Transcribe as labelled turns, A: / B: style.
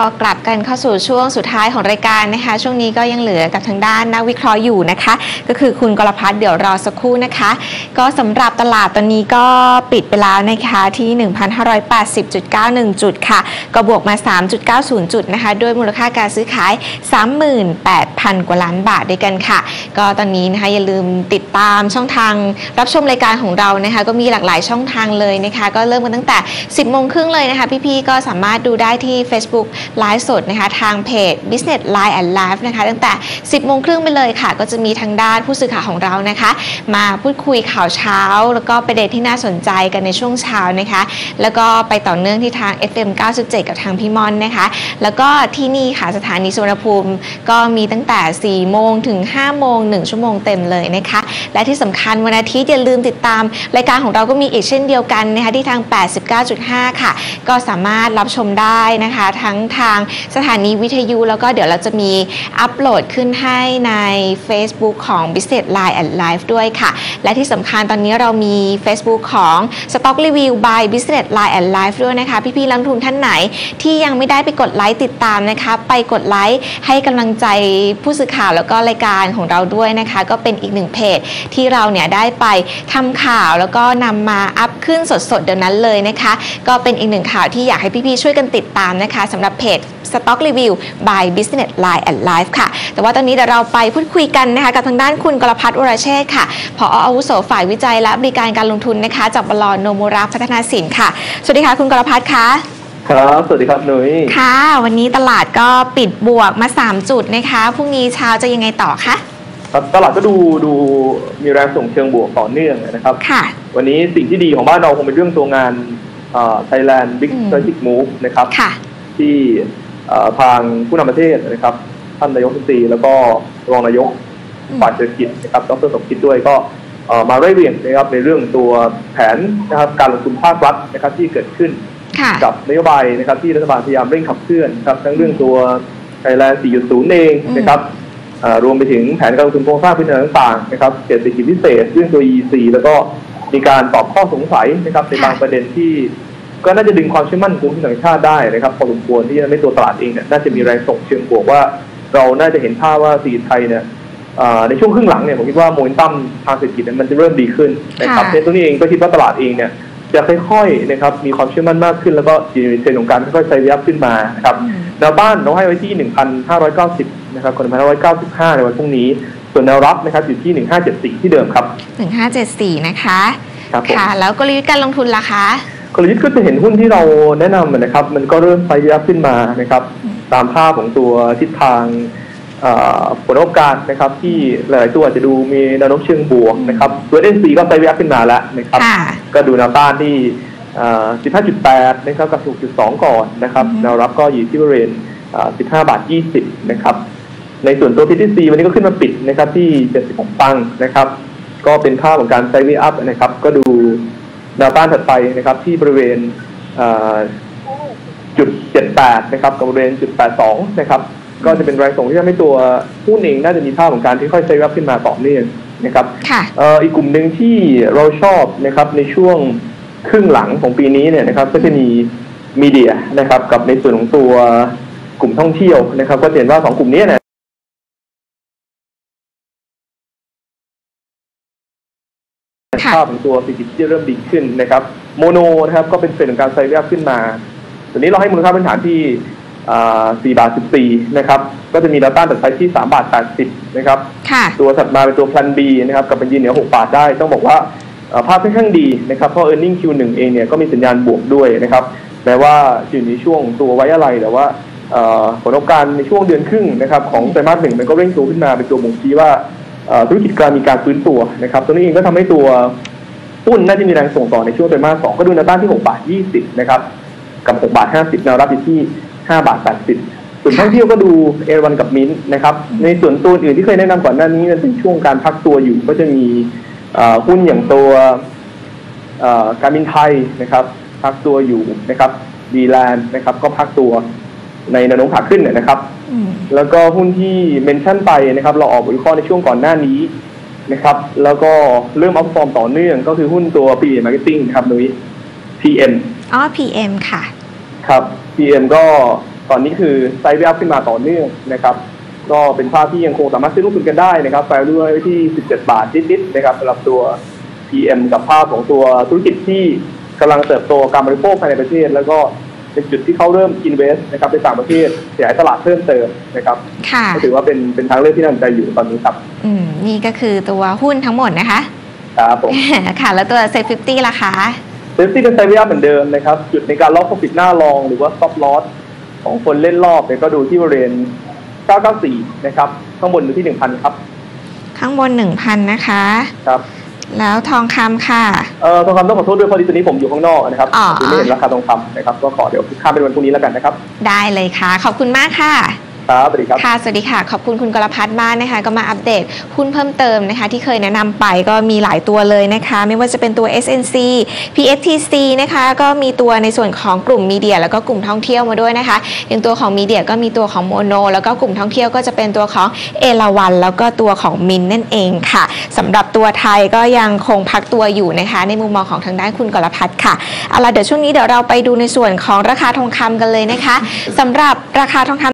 A: ก็กลับกันเข้าสู่ช่วงสุดท้ายของรายการนะคะ ช่วงนี้ก็ยังเหลือกับทางด้านนักวิเคราะห์อยู่นะคะ ก็คือคุณกรพัฒน์เดี๋ยวรอสักครู่นะคะ ก็สำหรับตลาดตอนนี้ก็ปิดไปแล้วนะคะที่ 1,580.91 จุดค่ะ ก็บวกมา 3.90 จุดนะคะ ด้วยมูลค่าการซื้อขาย 38,000 กว่าล้านบาทด้วยกันค่ะ ก็ตอนนี้นะคะอย่าลืมติดตามช่องทางรับชมรายการของเรานะคะ ก็มีหลากหลายช่องทางเลยนะคะ ก็เริ่มกันตั้งแต่ 10โมงครึ่งเลยนะคะ พี่ๆก็สามารถดูได้ที่ Facebook ไลฟ์สดนะคะทางเพจ Business Line and Live นะคะตั้งแต่ 10โมงครึ่งไปเลยค่ะ ก็จะมีทางด้านผู้สื่อข่าวของเรานะคะ มาพูดคุยข่าวเช้า แล้วก็ประเด็นที่น่าสนใจกันในช่วงเช้านะคะ แล้วก็ไปต่อเนื่องที่ทาง FM 97 กับทางพี่มอนนะคะ แล้วก็ที่นี่ค่ะสถานีสุวรรณภูมิ ก็มีตั้งแต่ 4 โมงถึง 5 โมง 1 ชั่วโมงเต็มเลยนะคะ และที่สำคัญวันอาทิตย์อย่าลืมติดตาม รายการของเราก็มีอีกเช่นเดียวกันนะคะที่ทาง 89.5 ค่ะ ก็สามารถรับชมได้นะคะ ทั้งทางสถานีวิทยุ แล้วก็เดี๋ยวเราจะมีอัปโหลดขึ้นให้ใน Facebook ของ Business Line and Live ด้วยค่ะ และที่สำคัญตอนนี้เรามี Facebook ของ Stock Review by Business Line and Live ด้วยนะคะ พี่ๆนักลงทุนท่านไหนที่ยังไม่ได้ไปกดไลค์ติดตามนะคะ ไปกดไลค์ให้กำลังใจผู้สื่อข่าวแล้วก็รายการของเราด้วยนะคะ ก็เป็นอีกหนึ่งเพจที่เราเนี่ยได้ไปทำข่าวแล้วก็นำมาอัพขึ้นสดๆเดี๋ยวนั้นเลยนะคะ ก็เป็นอีกหนึ่งข่าวที่อยากให้พี่ๆช่วยกันติดตามนะคะสำหรับเพจ Stock Review by Business Line and Live ค่ะ แต่ว่าตอนนี้เดี๋ยวเราไปพูดคุยกันนะคะกับทางด้านคุณกรพัฒน์วรเชษฐ์ค่ะผออาวุโสฝ่ายวิจัยและบริการการลงทุนนะคะจากบลโนมูระพัฒนาสินค่ะ สวัสดีค่ะคุณกรพัฒน์คะ
B: ครับ สวัสดีครับนุ้ย
A: ค่ะ วันนี้ตลาดก็ปิดบวกมา 3 จุดนะคะ พรุ่งนี้เช้าจะยังไงต่อคะ
B: ครับตลาดก็ดูดูมีแรงส่งเชิงบวกต่อเนื่องนะครับ
A: ค่ะ
B: วันนี้สิ่งที่ดีของบ้านเราคงเป็นเรื่องตัวงานเอ่อ Thailand Big
A: อืม
B: Strategic Move นะครับ
A: ค่ะ
B: ที่เอ่อทางผู้นำประเทศนะครับ ท่านนายกรัฐมนตรีแล้วก็รองนายก
A: อืม
B: ฝ่ายเศรษฐกิจนะครับดรสมคิดด้วยก็เอ่อมาไล่เรียงนะครับในเรื่องตัวแผนนะครับการลงทุนภาครัฐนะครับที่เกิดขึ้น
A: ค่ะ
B: กับนโยบายนะครับที่รัฐบาลพยายามเร่งขับเคลื่อนครับทั้งเรื่องตัว Thailand 4.0 เอง
A: อืม
B: นะครับอ่ารวมไปถึงแผนการลงทุนโครงสร้างพื้นฐานต่างๆนะครับเศรษฐกิจพิเศษเรื่องตัว EC แล้วก็มีการตอบข้อสงสัยนะครับในบางประเด็นที่ ก็น่าจะดึงความเชื่อมั่นของทุนต่างชาติได้นะครับพอสมควรที่จะไม่ตัวตลาดเองเนี่ยน่าจะมีแรงส่งเชิงบวกว่า เราน่าจะเห็นภาพว่าเศรษฐกิจไทยเนี่ยอ่าในช่วงครึ่งหลังเนี่ยผมคิดว่าโมเมนตัมทางเศรษฐกิจเนี่ยมันจะเริ่มดีขึ้นนะครับ
A: ค่ะ
B: ในตรงนี้เองก็คิดว่าตลาดเองเนี่ยจะค่อยๆนะครับมีความเชื่อมั่นมากขึ้นแล้วก็อยู่ในเทรนด์ของการค่อยๆไซด์อัพขึ้นมานะครับ
A: อืม
B: แนวต้านเราให้ไว้ที่ 1,590 นะครับคน1,595 ในวันพรุ่งนี้ ส่วนแนวรับนะครับอยู่ที่ 1,574 ที่เดิมครับ
A: 1574 นะคะ
B: ครับผม
A: ค่ะ แล้วกลยุทธ์การลงทุนล่ะคะ
B: กลยุทธ์ก็จะเห็นหุ้นที่เราแนะนำนะครับ มันก็เริ่มไซด์อัพขึ้นมานะครับ
A: อืม
B: ตามภาพของตัวทิศทางเอ่อผลประกอบการนะครับ ที่หลายๆตัวอาจจะดูมีแนวโน้มเชิงบวกนะครับตัวเอ็นซีก็ไซด์อัพขึ้นมาแล้วนะครับ
A: ค่ะ
B: ก็ดูแนวต้านที่เอ่อ15.8 นะครับกับ 6.2 ก่อนนะครับ
A: อือฮึ
B: แนวรับก็อยู่ที่บริเวณเอ่อ15 บาท 20 นะครับ ในส่วนตัว PTC วันนี้ก็ขึ้นมาปิดนะครับที่ 76 ตังค์นะครับ ก็เป็นภาพของการไซด์อัพนะครับ ก็ดู แนวต้านถัดไปนะครับ ที่บริเวณเอ่อจุด78นะครับกับบริเวณจุด82นะครับ ก็จะเป็นแรงส่งที่ทำให้ตัวหุ้นเองน่าจะมีภาพของการที่ค่อยไซด์อัพขึ้นมาต่อเนื่องนะครับ
A: ค่ะ
B: เอ่ออีกกลุ่มหนึ่งที่เราชอบนะครับในช่วงครึ่งหลังของปีนี้เนี่ยนะครับ ก็จะมีมีเดียนะครับ กับในส่วนของตัวกลุ่มท่องเที่ยวนะครับ ก็จะเห็นว่าสองกลุ่มนี้เนี่ย
A: ค่ะ
B: ภาพของตัวเศรษฐกิจที่เริ่มดีขึ้นนะครับโมโนนะครับก็เป็นเทรนด์ของการไซด์อัพขึ้นมาตัวนี้เราให้มูลค่าพื้นฐานที่อ่า4บาท14นะครับก็จะมีแนวต้านตัดไปที่3บาท80นะครับ
A: ค่ะ
B: ตัวถัดมาเป็นตัว Plan B นะครับกับเป็นยืนเหนือ6บาทได้ ต้องบอกว่าเอ่อภาพค่อนข้างดีนะครับเพราะ e a r n i n g Q1 เองเนี่ยก็มีสัญญาณบวกด้วยนะครับแม้ว่าอยู่ในช่วงตัวไว้อะไรแต่ว่าเอ่อผลประกอบการในช่วงเดือนครึ่งนะครับของไตรมาสหนึ่งมันก็เร่งตัวขึ้นมาเป็นตัวบ่งชี้ว่าเอ่อ ธุรกิจการมีการฟื้นตัวนะครับตัวนี้เองก็ทำให้ตัวหุ้นน่าจะมีแรงส่งต่อในช่วงไตรมาสสองก็ดูแนวต้านที่ 6 บาท 20 นะครับ กับ6บาท 50แนวรับอยู่ที่ 5 บาท 80 ส่วนท่องเที่ยวก็ดูเอราวันกับมินท์นะครับ ในส่วนตัวอื่นที่เคยแนะนำก่อนหน้านี้มันเป็นช่วงการพักตัวอยู่ ก็จะมีหุ้นอย่างตัวการบินไทยนะครับ พักตัวอยู่นะครับดีแลนด์นะครับ ก็พักตัวในแนวโน้มขาขึ้นเนี่ยนะครับ แล้วก็หุ้นที่เมนชั่นไปนะครับ เราออกบริเคราะห์ในช่วงก่อนหน้านี้นะครับ แล้วก็เริ่มอัพฟอร์มต่อเนื่องก็คือหุ้นตัว PA Marketing นะครับนุ้ย PM
A: อ๋อ PM ค่ะ
B: ครับ PM ก็ตอนนี้คือไซด์เวอัพขึ้นมาต่อเนื่องนะครับ ก็เป็นภาพที่ยังคงสามารถซื้อลงทุนกันได้นะครับแฟร์ด้วยไว้ที่ 17 บาทนิดๆนะครับสำหรับตัว PM กับภาพของตัวธุรกิจที่กำลังเติบโตการบริโภคภายในประเทศ แล้วก็ เป็นจุดที่เขาเริ่ม invest นะครับในต่างประเทศขยายตลาดเพิ่มเติมนะครับ
A: ค่ะ
B: ก็ถือว่าเป็นเป็นทางเลือกที่น่าสนใจอยู่ตอนนี้ครับ
A: อืมนี่ก็คือตัวหุ้นทั้งหมดนะคะ
B: ครับผม
A: ค่ะ แล้วตัวเซ็ตฟิฟตี้ล่ะคะ
B: เซฟตี้เป็นไซเวียเหมือนเดิมนะครับ จุดในการล็อก profit หน้ารองหรือว่า stop loss ของคนเล่นรอบเนี่ยก็ดูที่บริเวณ 994 นะครับ ข้างบนอยู่ที่ 1,000 ครับ
A: ข้างบนหนึ่งพันนะคะ
B: ครับ
A: แล้วทองคำค่ะ
B: เอ่อทองคำต้องขอโทษด้วยเพราะที่ตัวนี้ผมอยู่ข้างนอกนะครับ
A: อ๋อ
B: คือไม่เห็นราคาทองคำนะครับ ก็ขอเดี๋ยวข้ามไปวันพรุ่งนี้แล้วกันนะครับ
A: ได้เลยค่ะ ขอบคุณมากค่ะ
B: ครับสวัสดีครับ
A: ค่ะ สวัสดีค่ะ ขอบคุณคุณกรพัฒน์มากนะคะ ก็มาอัปเดตหุ้นเพิ่มเติมนะคะ ที่เคยแนะนำไปก็มีหลายตัวเลยนะคะ ไม่ว่าจะเป็นตัว SNC PSTC นะคะ ก็มีตัวในส่วนของกลุ่มมีเดีย แล้วก็กลุ่มท่องเที่ยวมาด้วยนะคะ อย่างตัวของมีเดียก็มีตัวของโมโน แล้วก็กลุ่มท่องเที่ยวก็จะเป็นตัวของเอราวัน แล้วก็ตัวของมินนั่นเองค่ะสำหรับตัวไทยก็ยังคงพักตัวอยู่นะคะ ในมุมมองของทางด้านคุณกรพัฒน์ค่ะเอาละเดี๋ยวช่วงนี้เดี๋ยวเราไปดูในส่วนของราคาทองคำกันเลยนะคะสำหรับราคาทองคำ